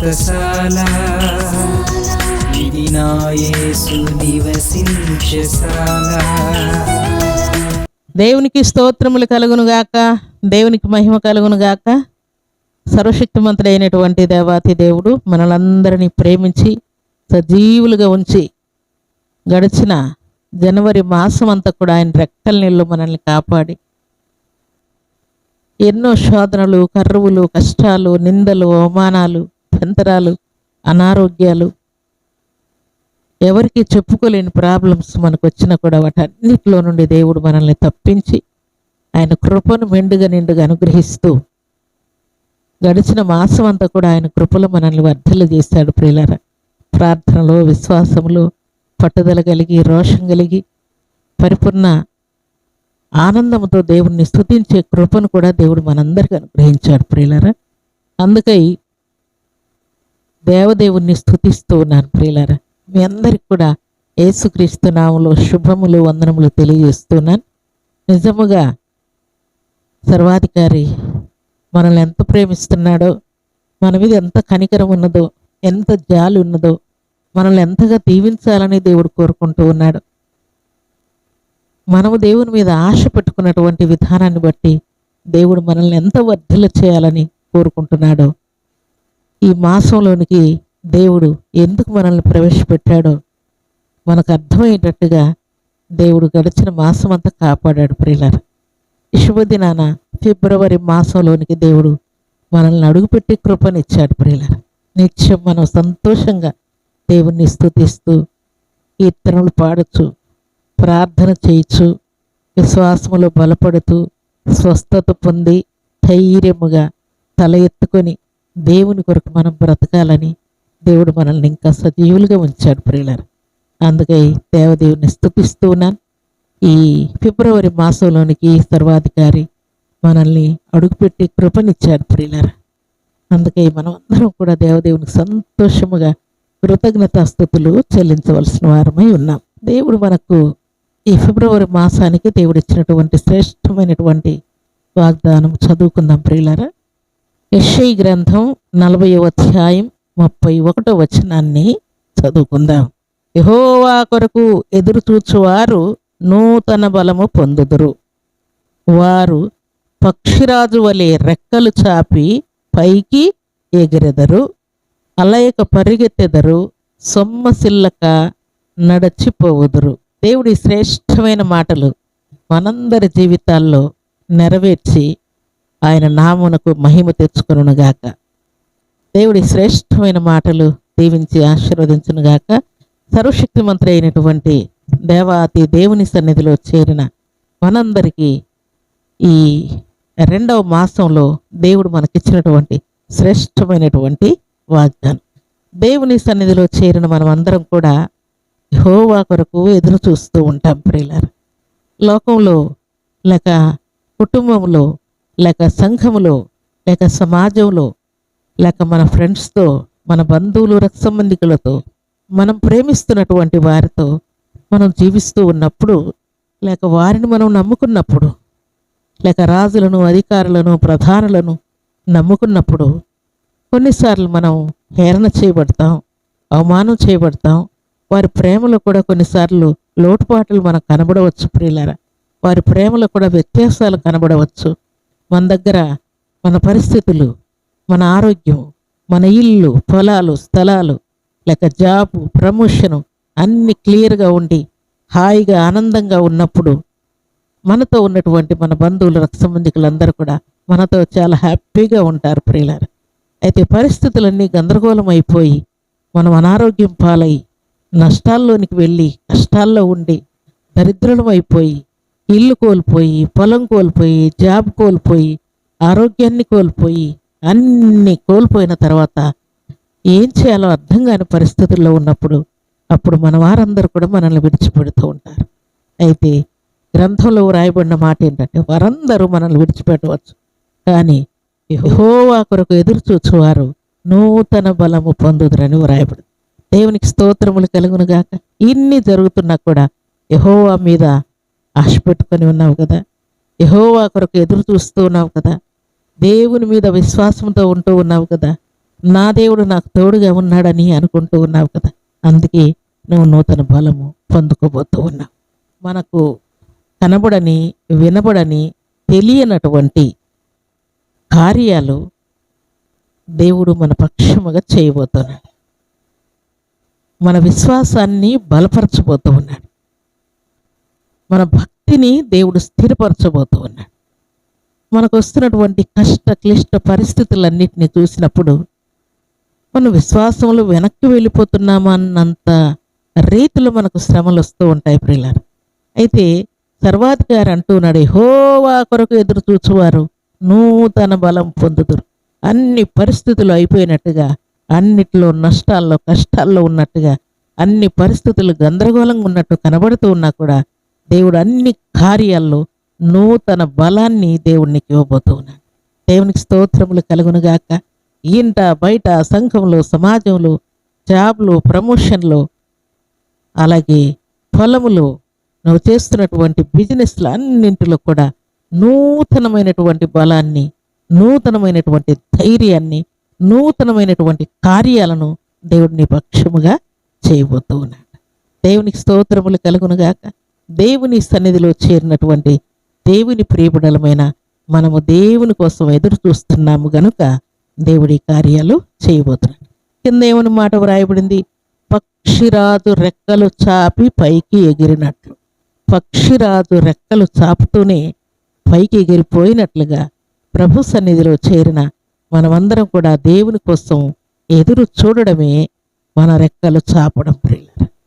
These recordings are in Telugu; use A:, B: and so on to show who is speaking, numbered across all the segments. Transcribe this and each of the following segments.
A: వ్రతశాల ఇది నా యేసు నివసించశాల
B: దేవునికి స్తోత్రములు కలుగును గాక. దేవునికి మహిమ కలుగును గాక. సర్వశక్తిమంతుడైనటువంటి దేవాతి దేవుడు మనలందరినీ ప్రేమించి సజీవులుగా ఉంచి గడిచిన జనవరి మాసం అంతా కూడా ఆయన రెక్కల నీళ్ళు మనల్ని కాపాడి ఎన్నో శోధనలు కర్రువులు కష్టాలు నిందలు అవమానాలు అభ్యంతరాలు అనారోగ్యాలు ఎవరికి చెప్పుకోలేని ప్రాబ్లమ్స్ మనకు వచ్చినా కూడా వాటన్నిటిలో నుండి దేవుడు మనల్ని తప్పించి ఆయన కృపను మెండుగా నిండుగా అనుగ్రహిస్తూ గడిచిన మాసం అంతా కూడా ఆయన కృపలో మనల్ని వర్ధిల్ల చేశాడు ప్రియులర. ప్రార్థనలో విశ్వాసంలో పట్టుదల కలిగి రోషం కలిగి పరిపూర్ణ ఆనందంతో దేవుణ్ణి స్థుతించే కృపను కూడా దేవుడు మనందరికీ అనుగ్రహించాడు ప్రియులర. అందుకై దేవదేవుణ్ణి స్థుతిస్తూ ఉన్నాను ప్రియులర. మీ అందరికి కూడా యేసుక్రీస్తు నామములో శుభములు వందనములు తెలియజేస్తున్నాను నిజముగా సర్వాధికారి మనల్ని ఎంత ప్రేమిస్తున్నాడో మన మీద ఎంత కనికరం ఉన్నదో ఎంత జాలి ఉన్నదో మనల్ని ఎంతగా దీవించాలని దేవుడు కోరుకుంటూ ఉన్నాడు. మనము దేవుని మీద ఆశ పెట్టుకున్నటువంటి విధానాన్ని బట్టి దేవుడు మనల్ని ఎంత వర్ధిల్ల చేయాలని కోరుకుంటున్నాడో ఈ మాసంలోనికి దేవుడు ఎందుకు మనల్ని ప్రవేశపెట్టాడో మనకు అర్థమయ్యేటట్టుగా దేవుడు గడిచిన మాసం అంతా కాపాడాడు ప్రియులర్. శుభదినాన ఫిబ్రవరి మాసంలోనికి దేవుడు మనల్ని అడుగుపెట్టి కృపనిచ్చాడు ప్రియులర్. నిత్యం మనం సంతోషంగా దేవుణ్ణి స్తుతిస్తూ కీర్తనలు పాడచ్చు ప్రార్థన చేయొచ్చు విశ్వాసములో బలపడుతూ స్వస్థత పొంది ధైర్యముగా తల ఎత్తుకొని దేవుని కొరకు మనం బ్రతకాలని దేవుడు మనల్ని ఇంకా సజీవులుగా ఉంచాడు ప్రియులారు. అందుకే దేవదేవుని స్థుపిస్తూ ఉన్నాను. ఈ ఫిబ్రవరి మాసంలోనికి సర్వాధికారి మనల్ని అడుగుపెట్టి కృపనిచ్చాడు ప్రియులారు. అందుకే మనం అందరం కూడా దేవదేవునికి సంతోషముగా కృతజ్ఞతాస్థుతులు చెల్లించవలసిన వారమై ఉన్నాం. దేవుడు మనకు ఈ ఫిబ్రవరి మాసానికి దేవుడు ఇచ్చినటువంటి శ్రేష్టమైనటువంటి వాగ్దానం చదువుకుందాం ప్రియులారా. యెషయి గ్రంథం నలభై అధ్యాయం ముప్పై ఒకటో వచనాన్ని చదువుకుందాం. యహోవా కొరకు ఎదురుచూచువారు నూతన బలము పొందుదురు. వారు పక్షిరాజు వలె రెక్కలు చాపి పైకి ఎగిరెదరు అలయక పరిగెత్తెదరు సొమ్మసిల్లక నడచిపోవుదురు. దేవుడి శ్రేష్టమైన మాటలు మనందరి జీవితాల్లో నెరవేర్చి ఆయన నామునకు మహిమ తెచ్చుకొనుగాక దేవుడి శ్రేష్టమైన మాటలు దీవించి ఆశీర్వదించునుగాక సర్వశక్తిమంత్రి అయినటువంటి దేవాతి దేవుని సన్నిధిలో చేరిన మనందరికీ ఈ రెండవ మాసంలో దేవుడు మనకిచ్చినటువంటి శ్రేష్టమైనటువంటి వాగ్దానం. దేవుని సన్నిధిలో చేరిన మనం అందరం కూడా హోవా కొరకు ఎదురు చూస్తూ ఉంటాం ప్రియులారు. లోకంలో లేక కుటుంబంలో లేక సంఘములో లేక సమాజంలో లేక మన ఫ్రెండ్స్తో మన బంధువులు రక్త సంబంధికులతో మనం ప్రేమిస్తున్నటువంటి వారితో మనం జీవిస్తూ ఉన్నప్పుడు లేక వారిని మనం నమ్ముకున్నప్పుడు లేక రాజులను అధికారులను ప్రధానులను నమ్ముకున్నప్పుడు కొన్నిసార్లు మనం హేరణ చేయబడతాం అవమానం చేయబడతాం. వారి ప్రేమలో కూడా కొన్నిసార్లు లోటుపాట్లు మనకు కనబడవచ్చు ప్రియులారా. వారి ప్రేమలో కూడా వ్యత్యాసాలు కనబడవచ్చు. మన దగ్గర మన పరిస్థితులు మన ఆరోగ్యం మన ఇల్లు పొలాలు స్థలాలు లేక జాబు ప్రమోషను అన్ని క్లియర్గా ఉండి హాయిగా ఆనందంగా ఉన్నప్పుడు మనతో ఉన్నటువంటి మన బంధువులు రక్త సంబంధికులందరూ కూడా మనతో చాలా హ్యాపీగా ఉంటారు ప్రియులారు. అయితే పరిస్థితులన్నీ గందరగోళం అయిపోయి మనం అనారోగ్యం పాలై నష్టాల్లోనికి వెళ్ళి కష్టాల్లో ఉండి దరిద్రులం అయిపోయి ఇల్లు కోల్పోయి పొలం కోల్పోయి జాబ్ కోల్పోయి ఆరోగ్యాన్ని కోల్పోయి అన్ని కోల్పోయిన తర్వాత ఏం చేయాలో అర్థం కాని పరిస్థితుల్లో ఉన్నప్పుడు అప్పుడు మన వారందరూ కూడా మనల్ని విడిచిపెడుతూ ఉంటారు. అయితే గ్రంథంలో రాయబడిన మాట ఏంటంటే వారందరూ మనల్ని విడిచిపెట్టవచ్చు. కానీ యహోవా కొరకు ఎదురు చూచువారు నూతన బలము పొందుదురని వ్రాయబడి దేవునికి స్తోత్రములు కలుగునుగాక. ఇన్ని జరుగుతున్నా కూడా యహోవా మీద ఆశ పెట్టుకొని ఉన్నావు కదా? యహోవా కొరకు ఎదురు చూస్తూ ఉన్నావు కదా? దేవుని మీద విశ్వాసంతో ఉంటూ ఉన్నావు కదా? నా దేవుడు నాకు తోడుగా ఉన్నాడని అనుకుంటూ ఉన్నావు కదా? అందుకే నువ్వు నూతన బలము పొందుకోబోతూ ఉన్నావు. మనకు కనబడని వినబడని తెలియనటువంటి కార్యాలు దేవుడు మన పక్షముగా చేయబోతున్నాడు. మన విశ్వాసాన్ని బలపరచబోతూ ఉన్నాడు. మన భక్తిని దేవుడు స్థిరపరచబోతూ ఉన్నాడు మనకు వస్తున్నటువంటి కష్ట క్లిష్ట పరిస్థితులన్నిటిని చూసినప్పుడు మన విశ్వాసంలో వెనక్కి వెళ్ళిపోతున్నామా అన్నంత రీతిలో మనకు శ్రమలు వస్తూ ఉంటాయి ప్రియులారు. అయితే సర్వాధికారి అంటున్నాడు హోవా కొరకు ఎదురు చూచువారు నూతన బలం పొందుతురు అన్ని పరిస్థితులు అయిపోయినట్టుగా అన్నిట్లో నష్టాల్లో కష్టాల్లో ఉన్నట్టుగా అన్ని పరిస్థితులు గందరగోళంగా ఉన్నట్టు కనబడుతూ ఉన్నా కూడా దేవుడు అన్ని కార్యాల్లో నూతన బలాన్ని దేవునికి ఇవ్వబోతున్నాడు దేవునికి స్తోత్రములు కలుగునుగాక ఇంట బయట సంఘంలో సమాజంలో జాబ్లు ప్రమోషన్లు అలాగే పొలములో నువ్వు చేస్తున్నటువంటి బిజినెస్లు అన్నింటిలో కూడా నూతనమైనటువంటి బలాన్ని నూతనమైనటువంటి ధైర్యాన్ని నూతనమైనటువంటి కార్యాలను దేవుడిని పక్షముగా చేయబోతూ ఉన్నాడు. దేవునికి స్తోత్రములు కలుగునుగాక దేవుని సన్నిధిలో చేరినటువంటి దేవుని ప్రియబుడలమైన మనము దేవుని కోసం ఎదురు చూస్తున్నాము గనుక దేవుడి కార్యాలు చేయబోతున్నాడు. కింద ఏమని మాట వ్రాయబడింది? పక్షిరాజు రెక్కలు చాపి పైకి ఎగిరినట్లు. పక్షిరాజు రెక్కలు చాపుతూనే పైకి ఎగిరిపోయినట్లుగా ప్రభు సన్నిధిలో చేరిన మనమందరం కూడా దేవుని కోసం ఎదురు చూడడమే మన రెక్కలు చాపడం ప్రియులరు.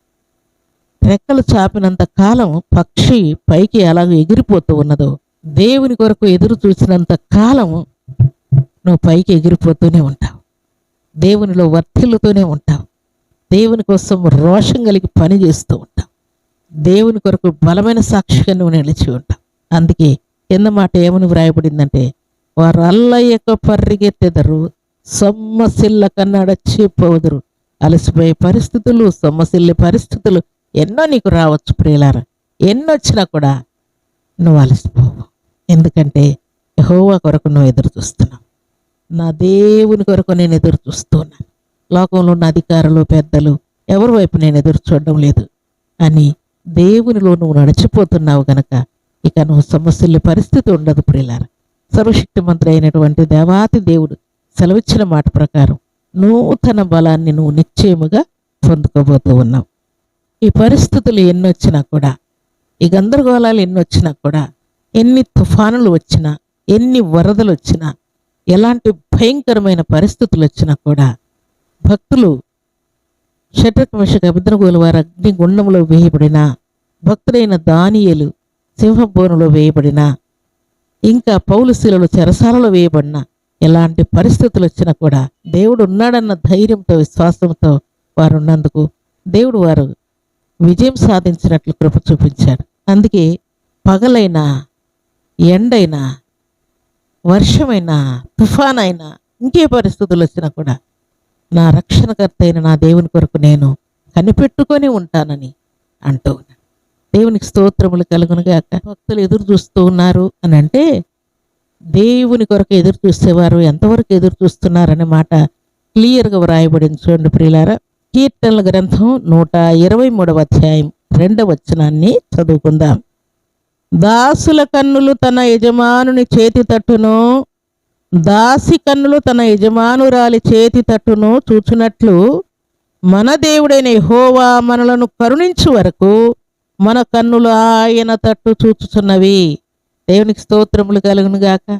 B: రెక్కలు చాపినంత కాలం పక్షి పైకి ఎలాగ ఎగిరిపోతూ ఉన్నదో దేవుని కొరకు ఎదురు చూసినంత కాలం నువ్వు పైకి ఎగిరిపోతూనే ఉంటావు. దేవునిలో వర్తిల్లుతూనే ఉంటావు. దేవుని కోసం రోషం కలిగి పని చేస్తూ ఉంటావు. దేవుని కొరకు బలమైన సాక్షిగా నువ్వు నిలిచి ఉంటావు. అందుకే కింద మాట ఏమని వ్రాయబడిందంటే వారు అల్లయ్యక పరిగెత్తెదరు సొమ్మసిల్ల కన్నడచ్చిపోదురు అలసిపోయే పరిస్థితులు సొమ్మసిల్లే పరిస్థితులు ఎన్నో నీకు రావచ్చు ప్రియులారా. ఎన్నొచ్చినా కూడా నువ్వు అలసిపోవు. ఎందుకంటే యహోవా కొరకు నువ్వు ఎదురు చూస్తున్నావు. నా దేవుని కొరకు నేను ఎదురు చూస్తున్నాను లోకంలో ఉన్న అధికారులు పెద్దలు ఎవరి వైపు నేను ఎదురు చూడడం లేదు. అని దేవునిలో నువ్వు నడిచిపోతున్నావు గనక ఇక నువ్వు సమస్యల పరిస్థితి ఉండదు ప్రియులారా. సర్వశక్తిమంతుడు అయినటువంటి దేవాతి దేవుడు సెలవిచ్చిన మాట ప్రకారం నూతన బలాన్ని నువ్వు నిశ్చయముగా పొందుకోబోతూ ఉన్నావు. ఈ పరిస్థితులు ఎన్నొచ్చినా కూడా ఈ గందరగోళాలు ఎన్నొచ్చినా కూడా ఎన్ని తుఫానులు వచ్చినా ఎన్ని వరదలు వచ్చినా ఎలాంటి భయంకరమైన పరిస్థితులు వచ్చినా కూడా భక్తులు షట్రకమషక అభిద్రగోలు వారు అగ్ని గుండంలో వేయబడిన భక్తుడైన దానియలు సింహభోనులో వేయబడిన ఇంకా పౌలశీలలు చెరసాలలో వేయబడిన ఎలాంటి పరిస్థితులు వచ్చినా కూడా దేవుడు ఉన్నాడన్న ధైర్యంతో విశ్వాసంతో వారు ఉన్నందుకు దేవుడు వారు విజయం సాధించినట్లు కృప చూపించాడు. అందుకే పగలైనా ఎండైనా వర్షమైనా తుఫాన్ అయినా ఇంకే పరిస్థితులు వచ్చినా కూడా నా రక్షణకర్త అయిన నా దేవుని కొరకు నేను కనిపెట్టుకొని ఉంటానని అంటూ దేవునికి స్తోత్రములు కలుగునుగాక భక్తులు ఎదురు చూస్తూ ఉన్నారు అని అంటే దేవుని కొరకు ఎదురు చూసేవారు ఎంతవరకు ఎదురు చూస్తున్నారనే మాట క్లియర్గా వ్రాయబడింది చూడండి ప్రియులారా. కీర్తనల గ్రంథం నూట ఇరవై మూడవ అధ్యాయం రెండవ వచనాన్ని చదువుకుందాం. దాసుల కన్నులు తన యజమానుని చేతి తట్టును దాసి కన్నులు తన యజమానురాలి చేతి తట్టును చూచునట్లు మన దేవుడైన హోవా మనలను కరుణించు వరకు మన కన్నులు ఆయన తట్టు చూచుచున్నవి. దేవునికి స్తోత్రములు కలుగునుగాక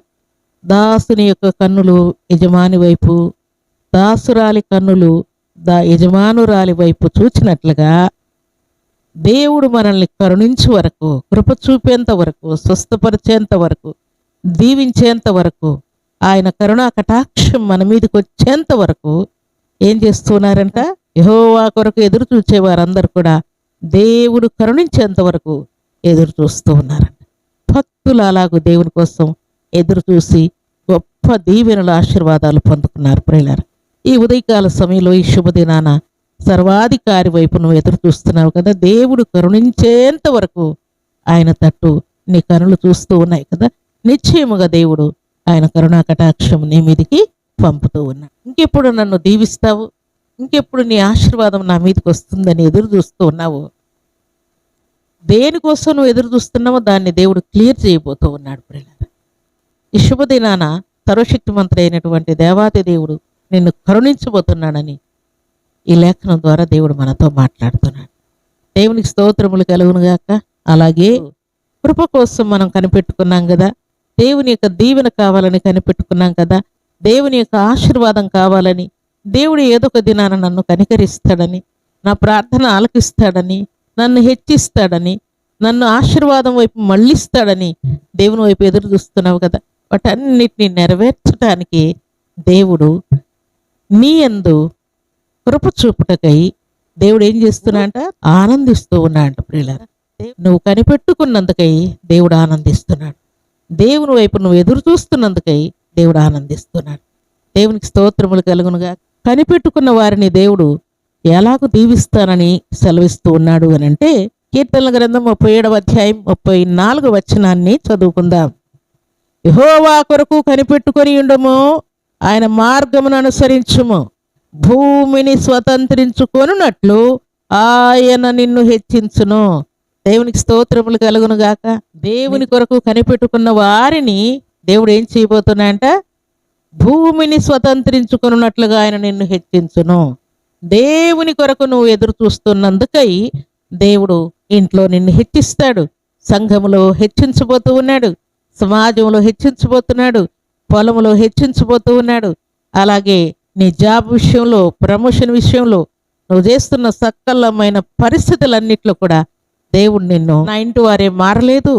B: దాసుని యొక్క కన్నులు యజమాని వైపు దాసురాలి కన్నులు యజమానురాలి వైపు చూచినట్లుగా దేవుడు మనల్ని కరుణించే వరకు కృప చూపేంత వరకు స్వస్థపరిచేంత వరకు దీవించేంత వరకు ఆయన కరుణా కటాక్షం మన మీదకి వచ్చేంత వరకు ఏం చేస్తున్నారంట? యహోవా కొరకు ఎదురు చూచేవారందరూ కూడా దేవుడు కరుణించేంత వరకు ఎదురు చూస్తూ ఉన్నారంట. భక్తులు అలాగూ దేవుని కోసం ఎదురు చూసి గొప్ప దీవెనల ఆశీర్వాదాలు పొందుకున్నారు ప్రియులారు. ఈ ఉదయకాల సమయంలో ఈ శుభదినాన సర్వాధికారి వైపు నువ్వు ఎదురు చూస్తున్నావు కదా. దేవుడు కరుణించేంత వరకు ఆయన తట్టు నీ కనులు చూస్తూ ఉన్నాయి కదా. నిశ్చయముగా దేవుడు ఆయన కరుణా కటాక్షం నీ మీదికి పంపుతూ ఉన్నా ఇంకెప్పుడు నన్ను దీవిస్తావు? ఇంకెప్పుడు నీ ఆశీర్వాదం నా మీదకి వస్తుందని ఎదురు చూస్తూ ఉన్నావు? దేనికోసం నువ్వు ఎదురు చూస్తున్నావో దాన్ని దేవుడు క్లియర్ చేయబోతూ ఉన్నాడు ప్రియులారా. ఈ శుభదినాన సర్వశక్తిమంతుడు అయినటువంటి దేవుడు నిన్ను కరుణించబోతున్నాడని ఈ లేఖనం ద్వారా దేవుడు మనతో మాట్లాడుతున్నాడు. దేవునికి స్తోత్రములు కలుగునుగాక అలాగే కృప కోసం మనం కనిపెట్టుకున్నాం కదా. దేవుని యొక్క దీవెన కావాలని కనిపెట్టుకున్నాం కదా. దేవుని యొక్క ఆశీర్వాదం కావాలని దేవుడు ఏదో ఒక దినాన నన్ను కనికరిస్తాడని నా ప్రార్థన ఆలకిస్తాడని నన్ను హెచ్చిస్తాడని నన్ను ఆశీర్వాదం వైపు మళ్ళిస్తాడని దేవుని వైపు ఎదురు చూస్తున్నావు కదా. వాటన్నిటిని నెరవేర్చడానికి దేవుడు నీ యందు కృప చూపుటకై దేవుడు ఏం చేస్తున్నాడంట ఆనందిస్తూ ఉన్నాడంట ప్రియులారా. నువ్వు కనిపెట్టుకున్నందుకై దేవుడు ఆనందిస్తున్నాడు దేవుని వైపు నువ్వు ఎదురు చూస్తున్నందుకై దేవుడు ఆనందిస్తున్నాడు దేవునికి స్తోత్రములు కలుగునుగా. కనిపెట్టుకున్న వారిని దేవుడు ఎలాగ దీవిస్తానని సెలవిస్తూ ఉన్నాడు అని అంటే కీర్తనల గ్రంథం ముప్పై ఏడవ అధ్యాయం ముప్పై నాలుగు వచనాన్ని చదువుకుందాం. యహోవా కొరకు కనిపెట్టుకొని ఉండము. ఆయన మార్గమును అనుసరించుము. భూమిని స్వతంత్రించుకొనున్నట్లు ఆయన నిన్ను హెచ్చించును. దేవునికి స్తోత్రములు కలుగును గాక. దేవుని కొరకు కనిపెట్టుకున్న వారిని దేవుడు ఏం చేయబోతున్నాయంట భూమిని స్వతంత్రించుకున్నట్లుగా ఆయన నిన్ను హెచ్చించును. దేవుని కొరకు నువ్వు ఎదురు చూస్తున్నందుకై దేవుడు ఇంట్లో నిన్ను హెచ్చిస్తాడు. సంఘములో హెచ్చించబోతూ ఉన్నాడు. సమాజంలో హెచ్చించబోతున్నాడు. పొలంలో హెచ్చించబోతూ ఉన్నాడు. అలాగే నీ జాబ్ విషయంలో ప్రమోషన్ విషయంలో నువ్వు చేస్తున్న సకలమైన పరిస్థితులన్నిట్లో కూడా దేవుడు నిన్ను నా ఇంటి వారే మారలేదు.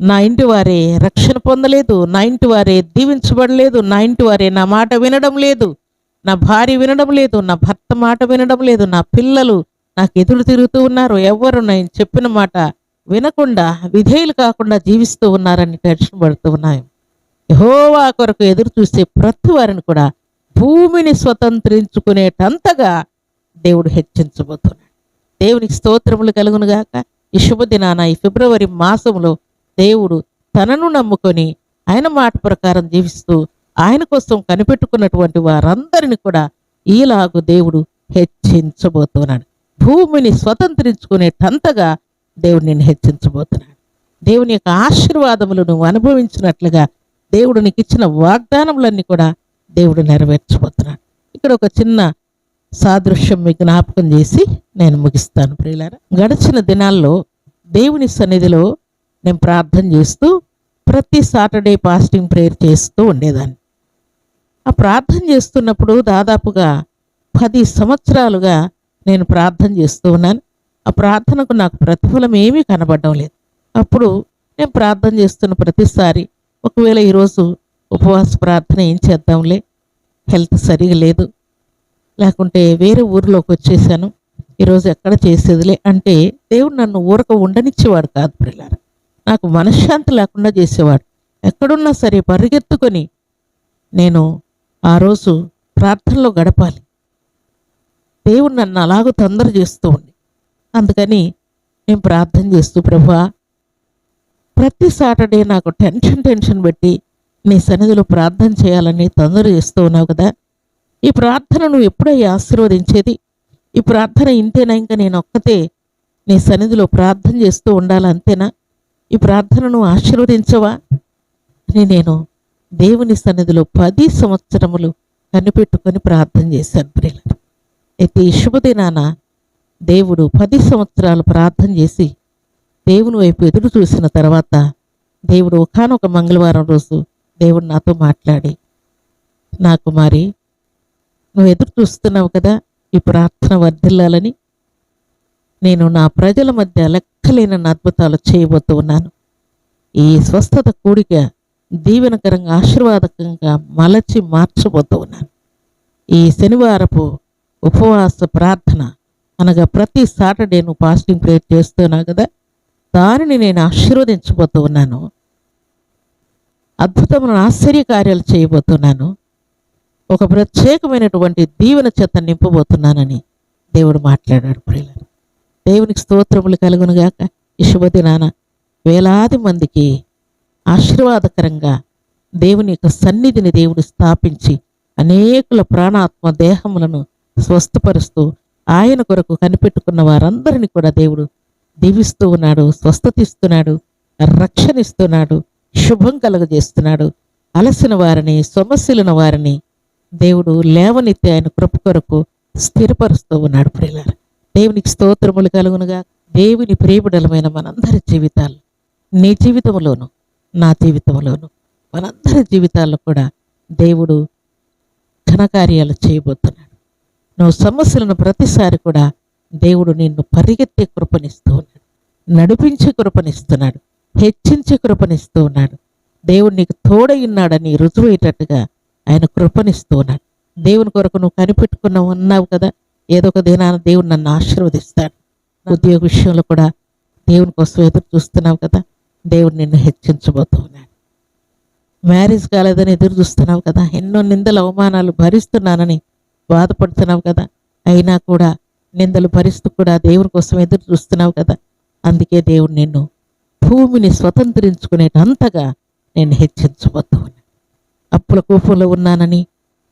B: నా ఇంటి వారే రక్షణ పొందలేదు. నా ఇంటి వారే దీవించబడలేదు. నా ఇంటి వారే నా మాట వినడం లేదు. నా భార్య వినడం లేదు. నా భర్త మాట వినడం లేదు. నా పిల్లలు నాకు ఎదురు తిరుగుతూ ఉన్నారు. ఎవరు నేను చెప్పిన మాట వినకుండా విధేయులు కాకుండా జీవిస్తూ ఉన్నారని టెన్షన్ పడుతూ ఉన్నాయి. యహోవా కొరకు ఎదురు చూసే ప్రతి వారిని కూడా భూమిని స్వతంత్రించుకునేటంతగా దేవుడు హెచ్చించబోతున్నాడు. దేవునికి స్తోత్రములు కలుగునుగాక ఈ శుభదినాన ఈ ఫిబ్రవరి మాసంలో దేవుడు తనను నమ్ముకొని ఆయన మాట ప్రకారం జీవిస్తూ ఆయన కోసం కనిపెట్టుకున్నటువంటి వారందరిని కూడా ఈలాగు దేవుడు హెచ్చించబోతున్నాడు. భూమిని స్వతంత్రించుకునేటంతగా దేవుడు నిన్ను హెచ్చించబోతున్నాడు. దేవుని యొక్క ఆశీర్వాదములు నువ్వు అనుభవించినట్లుగా దేవుడు నీకు ఇచ్చిన వాగ్దానములన్నీ కూడా దేవుడు నెరవేర్చబోతున్నాడు. ఇక్కడ ఒక చిన్న సాదృశ్యం మీ జ్ఞాపకం చేసి నేను ముగిస్తాను. ప్రియులారా గడిచిన దినాల్లో దేవుని సన్నిధిలో నేను ప్రార్థన చేస్తూ ప్రతి సాటర్డే ఫాస్టింగ్ ప్రేయర్ చేస్తూ ఉండేదాన్ని. ఆ ప్రార్థన చేస్తున్నప్పుడు దాదాపుగా పది సంవత్సరాలుగా నేను ప్రార్థన చేస్తూ ఉన్నాను. ఆ ప్రార్థనకు నాకు ప్రతిఫలం ఏమీ కనబడడం లేదు. అప్పుడు నేను ప్రార్థన చేస్తున్న ప్రతిసారి ఒకవేళ ఈరోజు ఉపవాస ప్రార్థన ఏం చేద్దాంలే? హెల్త్ సరిగా లేదు. లేకుంటే వేరే ఊరిలోకి వచ్చేసాను. ఈరోజు ఎక్కడ చేసేదిలే? అంటే దేవుడు నన్ను ఊరక ఉండనిచ్చేవాడు కాదు పిల్లారా నాకు మనశ్శాంతి లేకుండా చేసేవాడు. ఎక్కడున్నా సరే పరిగెత్తుకొని నేను ఆ రోజు ప్రార్థనలో గడపాలి. దేవుడు నన్ను అలాగూ తొందర చేస్తూ ఉండి అందుకని నేను ప్రార్థన చేస్తూ ప్రభా ప్రతి సాటర్డే నాకు టెన్షన్ టెన్షన్ పెట్టి నీ సన్నిధిలో ప్రార్థన చేయాలని తొందర చేస్తూ ఉన్నావు కదా. ఈ ప్రార్థన నువ్వు ఎప్పుడయ్యా ఆశీర్వదించేది? ఈ ప్రార్థన ఇంతేనా? ఇంకా నేను ఒక్కతే నీ సన్నిధిలో ప్రార్థన చేస్తూ ఉండాలి అంతేనా? ఈ ప్రార్థనను ఆశీర్వదించవా? అని నేను దేవుని సన్నిధిలో పది సంవత్సరములు కనిపెట్టుకొని ప్రార్థన చేశాను ప్రియులు అయితే ఈ శుభదినాన దేవుడు పది సంవత్సరాలు ప్రార్థన చేసి దేవుని వైపు ఎదురు చూసిన తర్వాత దేవుడు ఒకనొక మంగళవారం రోజు దేవుడు నాతో మాట్లాడి నా కుమారి నువ్వు ఎదురు చూస్తున్నావు కదా ఈ ప్రార్థన వర్ధిల్లాలని. నేను నా ప్రజల మధ్య లెక్కలేని అద్భుతాలు చేయబోతూ ఉన్నాను. ఈ స్వస్థత కూడిక దీవెనకరంగా ఆశీర్వాదకంగా మలచి మార్చబోతూ ఉన్నాను. ఈ శనివారపు ఉపవాస ప్రార్థన అనగా ప్రతి సాటర్డే నువ్వు ఫాస్టింగ్ ప్రేయర్ చేస్తున్నావు కదా దానిని నేను ఆశీర్వదించబోతూ ఉన్నాను అద్భుతమైన ఆశ్చర్యకార్యాలు చేయబోతున్నాను. ఒక ప్రత్యేకమైనటువంటి దీవెన చెత్త నింపబోతున్నానని దేవుడు మాట్లాడాడు ప్రియులను దేవునికి స్తోత్రములు కలుగునుగాక. ఈ శుభదినాన వేలాది మందికి ఆశీర్వాదకరంగా దేవుని యొక్క సన్నిధిని దేవుడు స్థాపించి అనేకుల ప్రాణాత్మ దేహములను స్వస్థపరుస్తూ ఆయన కొరకు కనిపెట్టుకున్న వారందరినీ కూడా దేవుడు దీవిస్తూ ఉన్నాడు స్వస్థతిస్తున్నాడు రక్షణిస్తున్నాడు శుభం కలుగజేస్తున్నాడు. అలసిన వారిని సొమస్సులిన వారిని దేవుడు లేవనెత్తి ఆయన కృప కొరకు స్థిరపరుస్తూ ఉన్నాడు ప్రియులారు. దేవునికి స్తోత్రములు కలుగునుగా. దేవుని ప్రియబిడలమైన మనందరి జీవితాలు నీ జీవితంలోను నా జీవితంలోను మనందరి జీవితాల్లో కూడా దేవుడు ఘనకార్యాలు చేయబోతున్నాడు. నువ్వు సమస్యలను ప్రతిసారి కూడా దేవుడు నిన్ను పరిగెత్తే కృపనిస్తూ ఉన్నాడు. నడిపించే కృపనిస్తున్నాడు. హెచ్చించే కృపనిస్తూ ఉన్నాడు. దేవుడు నీకు తోడైన్నాడని రుజువయ్యేటట్టుగా ఆయన కృపనిస్తూ ఉన్నాడు. దేవుని కొరకు నువ్వు కనిపెట్టుకున్నావు ఉన్నావు కదా? ఏదో ఒక దినాన దేవుడు నన్ను ఆశీర్వదిస్తాడు. ఉద్యోగ విషయంలో కూడా దేవుని కోసం ఎదురు చూస్తున్నావు కదా? దేవుడు నిన్ను హెచ్చించబోతూ ఉన్నాడు. మ్యారేజ్ కాలేదని ఎదురు చూస్తున్నావు కదా? ఎన్నో నిందల అవమానాలు భరిస్తున్నానని బాధపడుతున్నావు కదా? అయినా కూడా నిందలు భరిస్తూ కూడా దేవుని కోసం ఎదురు చూస్తున్నావు కదా. అందుకే దేవుడు నిన్ను భూమిని స్వతంత్రించుకునేటంతగా నేను హెచ్చించబోతూ ఉన్నాను అప్పుల కోపంలో ఉన్నానని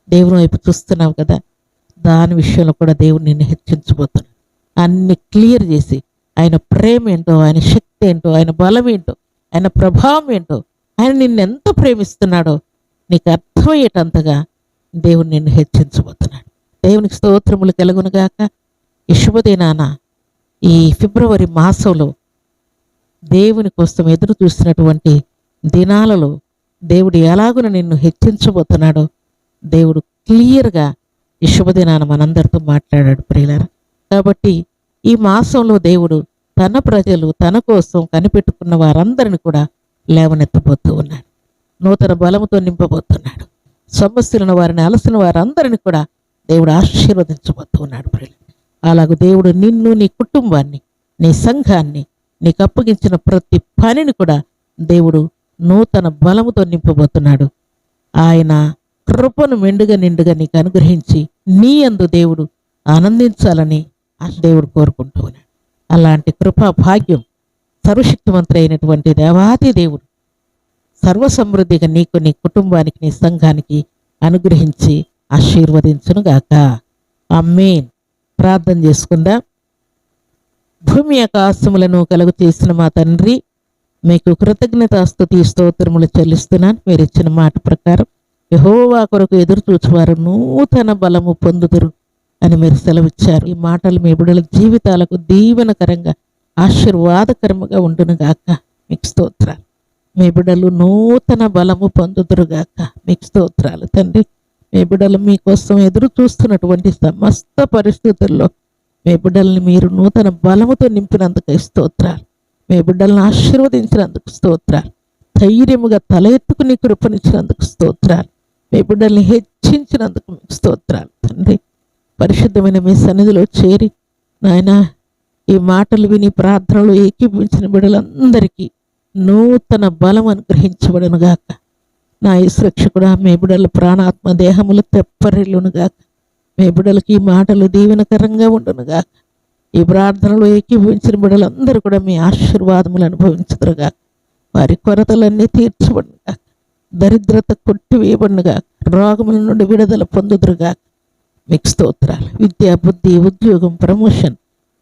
B: దేవుని వైపు చూస్తున్నావు కదా. దాని విషయంలో కూడా దేవుడు నిన్ను హెచ్చించబోతున్నాడు. అన్ని క్లియర్ చేసి ఆయన ప్రేమ ఏంటో ఆయన శక్తి ఏంటో ఆయన బలం ఏంటో ఆయన ప్రభావం ఏంటో ఆయన నిన్ను ఎంత ప్రేమిస్తున్నాడో నీకు అర్థమయ్యేటంతగా దేవుడు నిన్ను హెచ్చించబోతున్నాడు. దేవునికి స్తోత్రములు కలుగునుగాక. ఈ శుభదినాన ఈ ఫిబ్రవరి మాసంలో దేవుని కోసం ఎదురు చూసినటువంటి దినాలలో దేవుడు ఎలాగున నిన్ను హెచ్చించబోతున్నాడో దేవుడు క్లియర్గా ఈ శుభదినాన మనందరితో మాట్లాడాడు ప్రియులారా. కాబట్టి ఈ మాసంలో దేవుడు తన ప్రజలు తన కోసం కనిపెట్టుకున్న వారందరిని కూడా లేవనెత్తబోతూ ఉన్నాడు. నూతన బలముతో నింపబోతున్నాడు. సమస్యలను వారిని అలసిన వారందరిని కూడా దేవుడు ఆశీర్వదించబోతూ ఉన్నాడు ప్రియులు అలాగ దేవుడు నిన్ను నీ కుటుంబాన్ని నీ సంఘాన్ని నీకు అప్పగించిన ప్రతి పనిని కూడా దేవుడు నూతన బలముతో నింపబోతున్నాడు. ఆయన కృపను మెండుగా నిండుగా నీకు అనుగ్రహించి నీ అందు దేవుడు ఆనందించాలని ఆ దేవుడు కోరుకుంటూ ఉన్నాడు. అలాంటి కృపా భాగ్యం సర్వశక్తివంతుడు అయినటువంటి దేవుడు సర్వసమృద్ధిగా నీకు నీ కుటుంబానికి నీ సంఘానికి అనుగ్రహించి ఆశీర్వదించును గాక అమ్మేన్ ప్రార్థన చేసుకుందా. భూమి ఆకాశములను కలుగు చేసిన మా తండ్రి మీకు కృతజ్ఞతాస్తుతి స్తోత్రములు చెల్లిస్తున్నాను. మీరు ఇచ్చిన మాట ప్రకారం యహోవా కొరకు ఎదురు చూచువారు నూతన బలము పొందుదురు అని మీరు సెలవిచ్చారు. ఈ మాటలు మీ బిడ్డల జీవితాలకు దీవెనకరంగా ఆశీర్వాదకరముగా ఉండును గాక. మీకు స్తోత్రాలు. మీ బిడ్డలు నూతన బలము పొందుదురుగాక మీకు స్తోత్రాలు తండ్రి. మీ బిడ్డలు మీకోసం ఎదురు చూస్తున్నటువంటి సమస్త పరిస్థితుల్లో మీ బిడ్డల్ని మీరు నూతన బలముతో నింపినందుకు స్తోత్రాలు. మీ బిడ్డలను ఆశీర్వదించినందుకు స్తోత్రాలు. ధైర్యముగా తల ఎత్తుకుని కృపనిచ్చినందుకు స్తోత్రాలు. మీ బిడ్డల్ని హెచ్చించినందుకు మీకు స్తోత్రాలు. తండ్రి పరిశుద్ధమైన మీ సన్నిధిలో చేరి నాయన ఈ మాటలు విని ప్రార్థనలు ఏకీపించిన బిడ్డలందరికీ నూతన బలం అనుగ్రహించబడను గాక నా సురక్షకుడా మీ ప్రాణాత్మ దేహములు తెప్పరిల్లునుగాక మేబుడలకి మీ ఈ మాటలు దీవెనకరంగా ఉండునుగాక ఈ ప్రార్థనలో ఏకీభవించిన బిడలందరూ కూడా మీ ఆశీర్వాదములు అనుభవించదురుగా వారి కొరతలన్నీ తీర్చబడినగా దరిద్రత కొట్టివేయబడినగా రోగముల నుండి విడుదల పొందుదురుగా మీకు స్తోత్రాలు. విద్యా బుద్ధి ఉద్యోగం ప్రమోషన్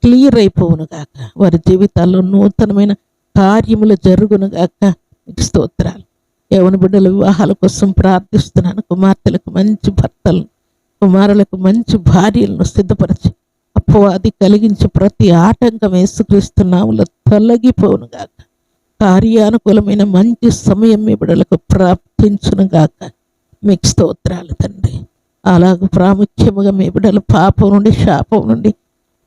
B: క్లియర్ అయిపోవునుగాక వారి జీవితాల్లో నూతనమైన కార్యములు జరుగునుగాక మీకు స్తోత్రాలు. యవన బిడ్డల వివాహాల కోసం ప్రార్థిస్తున్నాను. కుమార్తెలకు మంచి భర్తలను కుమారులకు మంచి భార్యలను సిద్ధపరిచి. అపవాది కలిగించి ప్రతి ఆటంకం యేసుక్రీస్తున్నాములో తొలగిపోవును గాక. కార్యానుకూలమైన మంచి సమయం మీ బిడ్డలకు ప్రాప్తించును గాక. మీకు స్తోత్రాలు తండ్రి. అలాగ ప్రాముఖ్యముగా మీ బిడ్డలు పాపం నుండి శాపం నుండి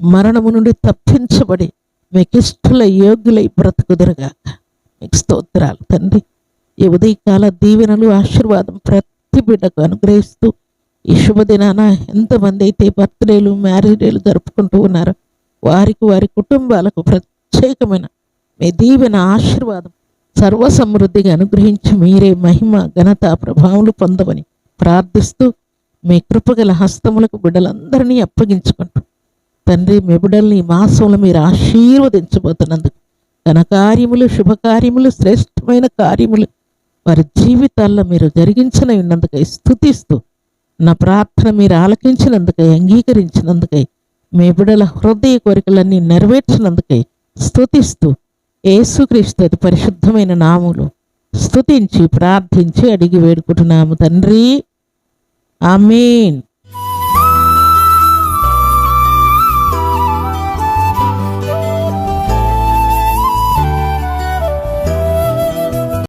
B: మరణము నుండి తప్పించబడి మీకు ఇష్టల యోగ్యులై బ్రతుకుదురుగాక మీకు స్తోత్రాలు తండ్రి. ఈ ఉదయకాల దీవెనలు ఆశీర్వాదం ప్రతి బిడ్డకు అనుగ్రహిస్తూ ఈ శుభదినాన ఎంతమంది అయితే బర్త్డేలు మ్యారేజ్ జరుపుకుంటూ ఉన్నారో వారికి వారి కుటుంబాలకు ప్రత్యేకమైన మీ దీవెన ఆశీర్వాదం సర్వసమృద్ధిగా అనుగ్రహించి మీరే మహిమ ఘనత ప్రభావములు పొందమని ప్రార్థిస్తూ మీ కృపగల హస్తములకు బిడ్డలందరినీ అప్పగించుకుంటూ తండ్రి మీ బిడ్డల్ని మాసంలో మీరు ఆశీర్వదించబోతున్నందుకు ఘనకార్యములు శుభకార్యములు శ్రేష్టమైన కార్యములు వారి జీవితాల్లో మీరు జరిగించిన ఉన్నందుకు స్థుతిస్తూ నా ప్రార్థన మీరు ఆలకించినందుకై అంగీకరించినందుకై మీ బిడల హృదయ కోరికలన్నీ నెరవేర్చినందుకై స్థుతిస్తూ ఏసుక్రీస్తు అతి పరిశుద్ధమైన నాములు స్థుతించి ప్రార్థించి అడిగి వేడుకుంటున్నాము తండ్రి. ఆమెన్.